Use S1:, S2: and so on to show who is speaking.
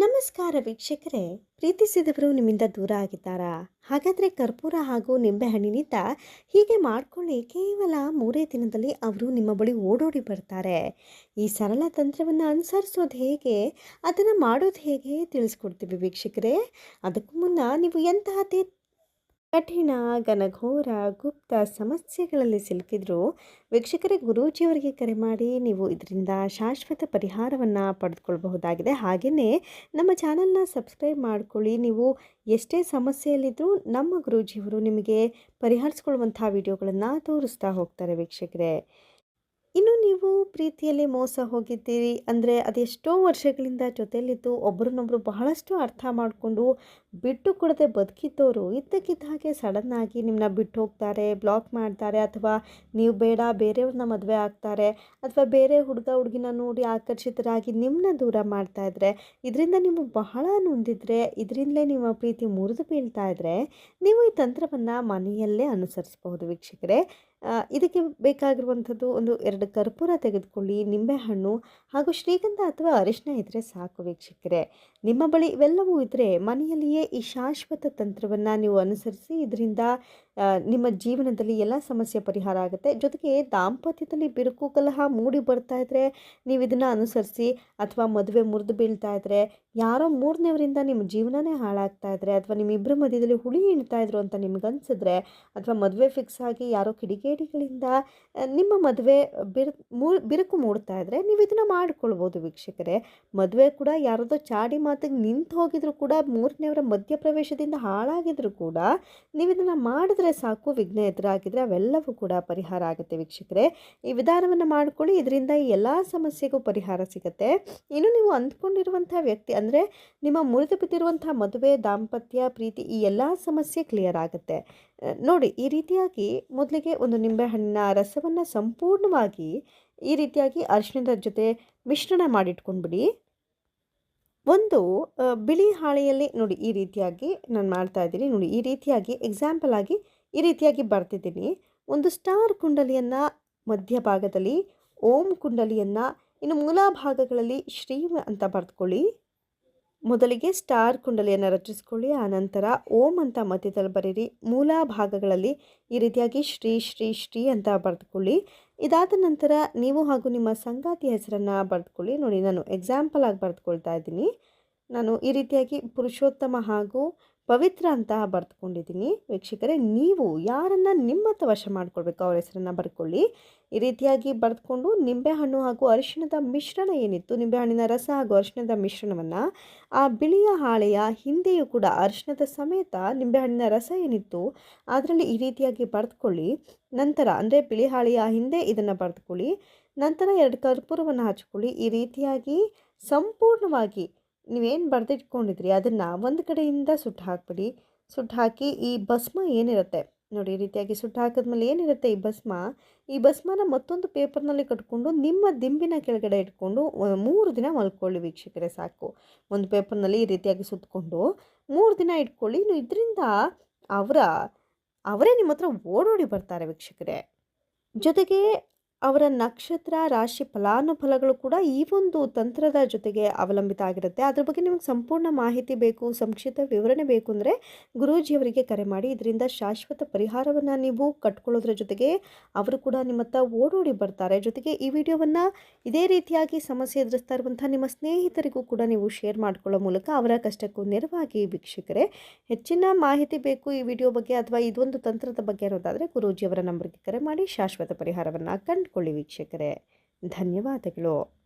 S1: ನಮಸ್ಕಾರ ವೀಕ್ಷಕರೇ, ಪ್ರೀತಿಸಿದವರು ನಿಮ್ಮಿಂದ ದೂರ ಆಗಿದ್ದಾರಾ? ಹಾಗಾದರೆ ಕರ್ಪೂರ ಹಾಗೂ ನಿಂಬೆಹಣ್ಣಿನಿಂದ ಹೀಗೆ ಮಾಡಿಕೊಳ್ಳಿ. ಕೇವಲ ಮೂರೇ ದಿನದಲ್ಲಿ ಅವರು ನಿಮ್ಮ ಬಳಿ ಓಡೋಡಿ ಬರ್ತಾರೆ. ಈ ಸರಳ ತಂತ್ರವನ್ನು ಅನುಸರಿಸೋದು ಹೇಗೆ? ಅದನ್ನು ಮಾಡೋದು ಹೇಗೆ ತಿಳಿಸ್ಕೊಡ್ತೀವಿ ವೀಕ್ಷಕರೇ. ಅದಕ್ಕೂ ಮುನ್ನ ನೀವು ಎಂತಹದೇ ಕಠಿಣ ಘನಘೋರ ಗುಪ್ತ ಸಮಸ್ಯೆಗಳಲ್ಲಿ ಸಿಲುಕಿದ್ರು ವೀಕ್ಷಕರೇ ಗುರೂಜಿಯವರಿಗೆ ಕರೆ ಮಾಡಿ ನೀವು ಇದರಿಂದ ಶಾಶ್ವತ ಪರಿಹಾರವನ್ನು ಪಡೆದುಕೊಳ್ಬಹುದಾಗಿದೆ. ಹಾಗೆಯೇ ನಮ್ಮ ಚಾನಲ್ನ ಸಬ್ಸ್ಕ್ರೈಬ್ ಮಾಡ್ಕೊಳ್ಳಿ. ನೀವು ಎಷ್ಟೇ ಸಮಸ್ಯೆಯಲ್ಲಿದ್ದರೂ ನಮ್ಮ ಗುರೂಜಿಯವರು ನಿಮಗೆ ಪರಿಹರಿಸ್ಕೊಳ್ಳುವಂಥ ವಿಡಿಯೋಗಳನ್ನು ತೋರಿಸ್ತಾ ಹೋಗ್ತಾರೆ ವೀಕ್ಷಕರೇ. ಇನ್ನು ನೀವು ಪ್ರೀತಿಯಲ್ಲಿ ಮೋಸ ಹೋಗಿದ್ದೀರಿ ಅಂದರೆ ಅದೆಷ್ಟೋ ವರ್ಷಗಳಿಂದ ಜೊತೆಯಲ್ಲಿದ್ದು ಒಬ್ಬರನ್ನೊಬ್ಬರು ಬಹಳಷ್ಟು ಅರ್ಥ ಮಾಡಿಕೊಂಡು ಬಿಟ್ಟು ಕೊಡದೆ ಬದುಕಿದ್ದವರು ಇದ್ದಕ್ಕಿದ್ದ ಹಾಗೆ ಸಡನ್ನಾಗಿ ನಿಮ್ಮನ್ನ ಬಿಟ್ಟು ಹೋಗ್ತಾರೆ ಬ್ಲಾಕ್ ಮಾಡ್ತಾರೆ ಅಥವಾ ನೀವು ಬೇಡ, ಬೇರೆಯವ್ರನ್ನ ಮದುವೆ ಆಗ್ತಾರೆ ಅಥವಾ ಬೇರೆ ಹುಡುಗ, ಹುಡುಗಿನ ನೋಡಿ ಆಕರ್ಷಿತರಾಗಿ ನಿಮ್ಮನ್ನ ದೂರ ಮಾಡ್ತಾ ಇದ್ರೆ, ಇದರಿಂದ ನೀವು ಬಹಳ ನೊಂದಿದ್ರೆ, ಇದರಿಂದಲೇ ನಿಮ್ಮ ಪ್ರೀತಿ ಮುರಿದು ಬೀಳ್ತಾ ಇದ್ದರೆ ನೀವು ಈ ತಂತ್ರವನ್ನು ಮನೆಯಲ್ಲೇ ಅನುಸರಿಸಬಹುದು ವೀಕ್ಷಕರೇ. ಇದಕ್ಕೆ ಬೇಕಾಗಿರುವಂಥದ್ದು ಒಂದು ಎರಡು ಕರ್ಪೂರ ತೆಗೆದುಕೊಳ್ಳಿ, ನಿಂಬೆಹಣ್ಣು ಹಾಗೂ ಶ್ರೀಗಂಧ ಅಥವಾ ಅರಿಶಿನ ಇದ್ದರೆ ಸಾಕು ವೀಕ್ಷಕರೇ. ನಿಮ್ಮ ಬಳಿ ಇವೆಲ್ಲವೂ ಇದ್ದರೆ ಮನೆಯಲ್ಲಿಯೇ ಈ ಶಾಶ್ವತ ತಂತ್ರವನ್ನು ನೀವು ಅನುಸರಿಸಿ ಇದರಿಂದ ನಿಮ್ಮ ಜೀವನದಲ್ಲಿ ಎಲ್ಲ ಸಮಸ್ಯೆ ಪರಿಹಾರ ಆಗುತ್ತೆ. ಜೊತೆಗೆ ದಾಂಪತ್ಯದಲ್ಲಿ ಬಿರುಕು ಕಲಹ ಮೂಡಿ ಬರ್ತಾ ಇದ್ದರೆ ನೀವು ಇದನ್ನು ಅನುಸರಿಸಿ ಅಥವಾ ಮದುವೆ ಮುರಿದು ಬೀಳ್ತಾ ಇದ್ದರೆ ಯಾರೋ ಮೂರನೇವರಿಂದ ನಿಮ್ಮ ಜೀವನನೇ ಹಾಳಾಗ್ತಾ ಇದ್ರೆ ಅಥವಾ ನಿಮ್ಮಿಬ್ಬರ ಮಧ್ಯದಲ್ಲಿ ಹುಳಿ ಇಳ್ತಾ ಇದ್ರು ಅಂತ ನಿಮ್ಗನ್ಸಿದ್ರೆ ಅಥವಾ ಮದುವೆ ಫಿಕ್ಸ್ ಆಗಿ ಯಾರೋ ಕಿಡಿಗೇಡಿಗಳಿಂದ ನಿಮ್ಮ ಮದುವೆ ಬಿರು ಬಿರುಕು ಮೂಡ್ತಾ ಇದ್ರೆ ನೀವು ಇದನ್ನು ಮಾಡ್ಕೊಳ್ಬೋದು ವೀಕ್ಷಕರೇ. ಮದುವೆ ಕೂಡ ಯಾರದೋ ಚಾಡಿ ಮಾತಿಗೆ ನಿಂತು ಹೋಗಿದ್ರು ಕೂಡ ಮೂರನೇವರ ಮಧ್ಯಪ್ರವೇಶದಿಂದ ಹಾಳಾಗಿದ್ರು ಕೂಡ ನೀವು ಇದನ್ನು ಮಾಡಿದ್ರೆ ಸಾಕು ವಿಘ್ನ ಎದುರಾಗಿದ್ರೆ ಅವೆಲ್ಲವೂ ಕೂಡ ಪರಿಹಾರ ಆಗುತ್ತೆ ವೀಕ್ಷಕರೇ. ಈ ವಿಧಾನವನ್ನು ಮಾಡಿಕೊಳ್ಳಿ, ಇದರಿಂದ ಎಲ್ಲ ಸಮಸ್ಯೆಗೂ ಪರಿಹಾರ ಸಿಗುತ್ತೆ. ಇನ್ನು ನೀವು ಅಂದ್ಕೊಂಡಿರುವಂಥ ವ್ಯಕ್ತಿ ಅಂದರೆ ನಿಮ್ಮ ಮುರಿದು ಬಿದ್ದಿರುವಂಥ ಮದುವೆ, ದಾಂಪತ್ಯ, ಪ್ರೀತಿ ಈ ಎಲ್ಲ ಸಮಸ್ಯೆ ಕ್ಲಿಯರ್ ಆಗುತ್ತೆ. ನೋಡಿ ಈ ರೀತಿಯಾಗಿ ಮೊದಲಿಗೆ ಒಂದು ನಿಂಬೆಹಣ್ಣಿನ ರಸವನ್ನು ಸಂಪೂರ್ಣವಾಗಿ ಈ ರೀತಿಯಾಗಿ ಅರಿಶಿಣದ ಜೊತೆ ಮಿಶ್ರಣ ಮಾಡಿಟ್ಕೊಂಡ್ಬಿಡಿ. ಒಂದು ಬಿಳಿ ಹಾಳೆಯಲ್ಲಿ ನೋಡಿ ಈ ರೀತಿಯಾಗಿ ನಾನು ಮಾಡ್ತಾ ಇದ್ದೀನಿ. ನೋಡಿ ಈ ರೀತಿಯಾಗಿ ಎಕ್ಸಾಂಪಲ್ ಆಗಿ ಈ ರೀತಿಯಾಗಿ ಬರ್ತಿದ್ದೀನಿ. ಒಂದು ಸ್ಟಾರ್ ಕುಂಡಲಿಯನ್ನು ಮಧ್ಯಭಾಗದಲ್ಲಿ, ಓಂ ಕುಂಡಲಿಯನ್ನು ಇನ್ನು ಮೂಲಭಾಗಗಳಲ್ಲಿ ಶ್ರೀ ಅಂತ ಬರೆದುಕೊಳ್ಳಿ. ಮೊದಲಿಗೆ ಸ್ಟಾರ್ ಕುಂಡಲಿಯನ್ನು ರಚಿಸಿಕೊಳ್ಳಿ ಆನಂತರ ಓಂ ಅಂತ ಮಧ್ಯದಲ್ಲಿ ಬರೀರಿ. ಮೂಲ ಭಾಗಗಳಲ್ಲಿ ಈ ರೀತಿಯಾಗಿ ಶ್ರೀ ಶ್ರೀ ಶ್ರೀ ಅಂತ ಬರೆದುಕೊಳ್ಳಿ. ಇದಾದ ನಂತರ ನೀವು ಹಾಗೂ ನಿಮ್ಮ ಸಂಗಾತಿ ಹೆಸರನ್ನು ಬರೆದುಕೊಳ್ಳಿ. ನೋಡಿ, ನಾನು ಎಕ್ಸಾಂಪಲ್ ಆಗಿ ಬರೆದುಕೊಳ್ತಾ ಇದ್ದೀನಿ. ನಾನು ಈ ರೀತಿಯಾಗಿ ಪುರುಷೋತ್ತಮ ಹಾಗೂ ಪವಿತ್ರ ಅಂತ ಬರೆದುಕೊಂಡಿದ್ದೀನಿ. ವೀಕ್ಷಕರೇ, ನೀವು ಯಾರನ್ನು ನಿಮ್ಮತ್ತ ವಶ ಮಾಡ್ಕೊಳ್ಬೇಕು ಅವ್ರ ಹೆಸರನ್ನು ಬರ್ಕೊಳ್ಳಿ. ಈ ರೀತಿಯಾಗಿ ಬರೆದುಕೊಂಡು ನಿಂಬೆಹಣ್ಣು ಹಾಗೂ ಅರಿಶಿಣದ ಮಿಶ್ರಣ ಏನಿತ್ತು ನಿಂಬೆಹಣ್ಣಿನ ರಸ ಹಾಗೂ ಅರಿಶಿಣದ ಮಿಶ್ರಣವನ್ನು, ಆ ಬಿಳಿಯ ಹಾಳೆಯ ಹಿಂದೆಯೂ ಕೂಡ ಅರಿಶಿಣದ ಸಮೇತ ನಿಂಬೆಹಣ್ಣಿನ ರಸ ಏನಿತ್ತು, ಅದರಲ್ಲಿ ಈ ರೀತಿಯಾಗಿ ಬರೆದುಕೊಳ್ಳಿ. ನಂತರ, ಅಂದರೆ ಬಿಳಿ ಹಾಳೆಯ ಹಿಂದೆ ಇದನ್ನು ಬರೆದುಕೊಳ್ಳಿ. ನಂತರ ಎರಡು ಕರ್ಪೂರವನ್ನು ಹಚ್ಕೊಳ್ಳಿ. ಈ ರೀತಿಯಾಗಿ ಸಂಪೂರ್ಣವಾಗಿ ನೀವೇನು ಬರೆದಿಟ್ಕೊಂಡಿದ್ರಿ? ಅದನ್ನು ಒಂದು ಕಡೆಯಿಂದ ಸುಟ್ಟು ಹಾಕ್ಬಿಡಿ. ಸುಟ್ಟು ಹಾಕಿ ಈ ಭಸ್ಮ ಏನಿರುತ್ತೆ? ನೋಡಿ, ಈ ರೀತಿಯಾಗಿ ಸುಟ್ಟು ಹಾಕಿದ್ಮೇಲೆ ಏನಿರುತ್ತೆ ಈ ಭಸ್ಮ? ಈ ಭಸ್ಮನ ಮತ್ತೊಂದು ಪೇಪರ್ನಲ್ಲಿ ಕಟ್ಕೊಂಡು ನಿಮ್ಮ ದಿಂಬಿನ ಕೆಳಗಡೆ ಇಟ್ಕೊಂಡು ಮೂರು ದಿನ ಮಲ್ಕೊಳ್ಳಿ ವೀಕ್ಷಕರೇ, ಸಾಕು. ಒಂದು ಪೇಪರ್ನಲ್ಲಿ ಈ ರೀತಿಯಾಗಿ ಸುತ್ತಕೊಂಡು ಮೂರು ದಿನ ಇಟ್ಕೊಳ್ಳಿ. ಇನ್ನು ಇದರಿಂದ ಅವರ, ಅವರೇ ನಿಮ್ಮ ಹತ್ರ ಓಡೋಡಿ ಬರ್ತಾರೆ ವೀಕ್ಷಕರೇ. ಜೊತೆಗೆ ಅವರ ನಕ್ಷತ್ರ ರಾಶಿ ಫಲಾನುಫಲಗಳು ಕೂಡ ಈ ಒಂದು ತಂತ್ರದ ಜೊತೆಗೆ ಅವಲಂಬಿತ ಆಗಿರುತ್ತೆ. ಅದ್ರ ಬಗ್ಗೆ ನಿಮಗೆ ಸಂಪೂರ್ಣ ಮಾಹಿತಿ ಬೇಕು, ಸಂಕ್ಷಿಪ್ತ ವಿವರಣೆ ಬೇಕು ಅಂದರೆ ಗುರೂಜಿಯವರಿಗೆ ಕರೆ ಮಾಡಿ. ಇದರಿಂದ ಶಾಶ್ವತ ಪರಿಹಾರವನ್ನು ನೀವು ಕಟ್ಕೊಳ್ಳೋದ್ರ ಜೊತೆಗೆ ಅವರು ಕೂಡ ನಿಮ್ಮ ಹತ್ರ ಓಡೋಡಿ ಬರ್ತಾರೆ. ಜೊತೆಗೆ ಈ ವಿಡಿಯೋವನ್ನು ಇದೇ ರೀತಿಯಾಗಿ ಸಮಸ್ಯೆ ಎದುರಿಸ್ತಾ ಇರುವಂಥ ನಿಮ್ಮ ಸ್ನೇಹಿತರಿಗೂ ಕೂಡ ನೀವು ಶೇರ್ ಮಾಡ್ಕೊಳ್ಳೋ ಮೂಲಕ ಅವರ ಕಷ್ಟಕ್ಕೂ ನೆರವಾಗಿ ವೀಕ್ಷಕರೇ. ಹೆಚ್ಚಿನ ಮಾಹಿತಿ ಬೇಕು ಈ ವಿಡಿಯೋ ಬಗ್ಗೆ ಅಥವಾ ಇದೊಂದು ತಂತ್ರದ ಬಗ್ಗೆ ಅನ್ನೋದಾದರೆ ಗುರೂಜಿಯವರ ನಂಬರ್ಗೆ ಕರೆ ಮಾಡಿ. ಶಾಶ್ವತ ಪರಿಹಾರವನ್ನು ಕಂಡುಕೊಳ್ಳಿ ವೀಕ್ಷಕರೇ. ಧನ್ಯವಾದಗಳು.